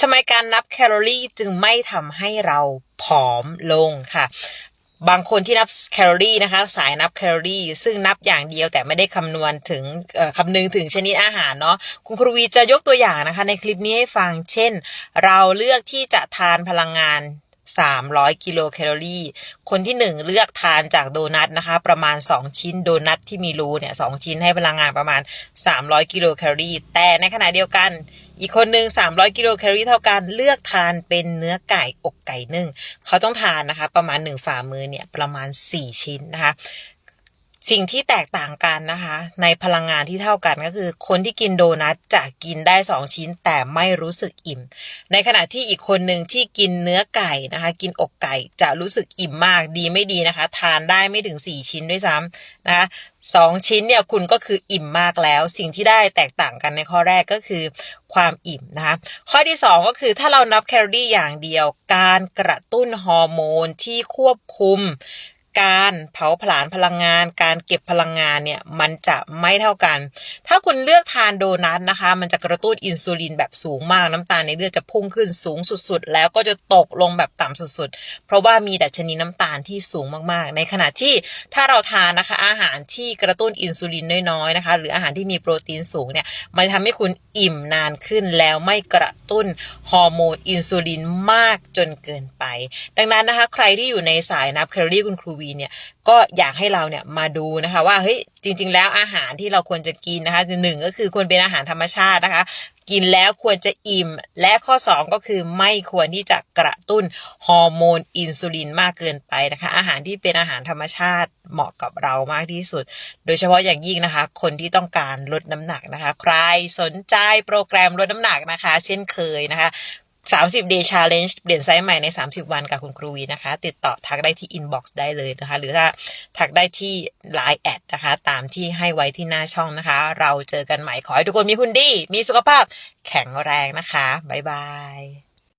ทำไมการนับแคลอรี่จึงไม่ทำให้เราผอมลงค่ะบางคนที่นับแคลอรี่นะคะสายนับแคลอรี่ ซึ่งนับอย่างเดียวแต่ไม่ได้คำนวณถึงคำนึงถึงชนิดอาหารเนาะคุณครูวีจะยกตัวอย่างนะคะ ในคลิปนี้ให้ฟัง เช่น เราเลือกที่จะทานพลังงาน 300 กิโลแคลอรี่ คนที่ 1 เลือกทานจากโดนัทนะคะ ประมาณ 2 ชิ้นโดนัทที่มีรูเนี่ยสชิ้นให้พลังงานประมาณ 300 กิโลแคลอรี่ แต่ในขณะเดียวกัน อีกคนหนึ่ง300 กิโลแคลอรี่เท่ากันเลือกทานเป็นเนื้อไก่อกไก่นึ่งเขาต้องทานนะคะ ประมาณ 1 ฝ่ามือเนี่ยประมาณ 4 ชิ้นนะคะ สิ่งที่แตกต่างกันนะคะ ในพลังงานที่เท่ากันก็คือ คนที่กินโดนัทจะกินได้ 2 ชิ้นแต่ไม่รู้สึกอิ่ม ในขณะที่อีกคนหนึ่งที่กินเนื้อไก่นะคะ กินอกไก่จะรู้สึกอิ่มมากดีไม่ดีนะคะ ทานได้ไม่ถึง 4 ชิ้นด้วยซ้ำนะคะสองชิ้นเนี่ยคุณก็คืออิ่มมากแล้ว สิ่งที่ได้แตกต่างกันในข้อแรกก็คือความอิ่มนะคะ ข้อที่ 2 ก็คือถ้าเรานับแคลอรี่อย่างเดียว การกระตุ้นฮอร์โมนที่ควบคุม การเผาผลาญพลังงาน การเก็บพลังงานเนี่ยมันจะไม่เท่ากัน ถ้าคุณเลือกทานโดนัทนะคะ มันจะกระตุ้นอินซูลินแบบสูงมากน้ำตาลในเลือดจะพุ่งขึ้นสูงสุดๆ แล้วก็จะตกลงแบบต่ำสุดๆ เพราะว่ามีดัชนีน้ำตาลที่สูงมากๆ ในขณะที่ถ้าเราทานนะคะอาหารที่กระตุ้นอินซูลินน้อยๆนะคะ หรืออาหารที่มีโปรตีนสูงเนี่ยมันทำให้คุณอิ่มนานขึ้นแล้วไม่กระตุ้นฮอร์โมนอินซูลินมากจนเกินไป ดังนั้นนะคะ ใครที่อยู่ในสายนับแคลอรี่คุณครูวีเนี่ยก็อยากให้เราเนี่ยมาดูนะคะว่าเฮ้ยจริง ๆ แล้วอาหารที่เราควรจะกินนะคะหนึ่งก็คือควรเป็นอาหารธรรมชาตินะคะกินแล้วควรจะอิ่ม และข้อ 2 ก็คือไม่ควรที่จะกระตุ้นฮอร์โมนอินซูลินมากเกินไปนะคะ อาหารที่เป็นอาหารธรรมชาติเหมาะกับเรามากที่สุด โดยเฉพาะอย่างยิ่งนะคะ คนที่ต้องการลดน้ำหนักนะคะ ใครสนใจโปรแกรมลดน้ำหนักนะคะ เช่นเคยนะคะ 30 day challenge เปลี่ยนไซส์ใหม่ใน 30 วันกับคุณครูวีนะคะ ติดต่อทักได้ที่ inbox ได้เลยนะคะ หรือถ้าทักได้ที่ line แอดนะคะ ตามที่ให้ไว้ที่หน้าช่องนะคะ เราเจอกันใหม่ขอให้ทุกคนมีคุณดี มีสุขภาพแข็งแรงนะคะ บ๊ายบาย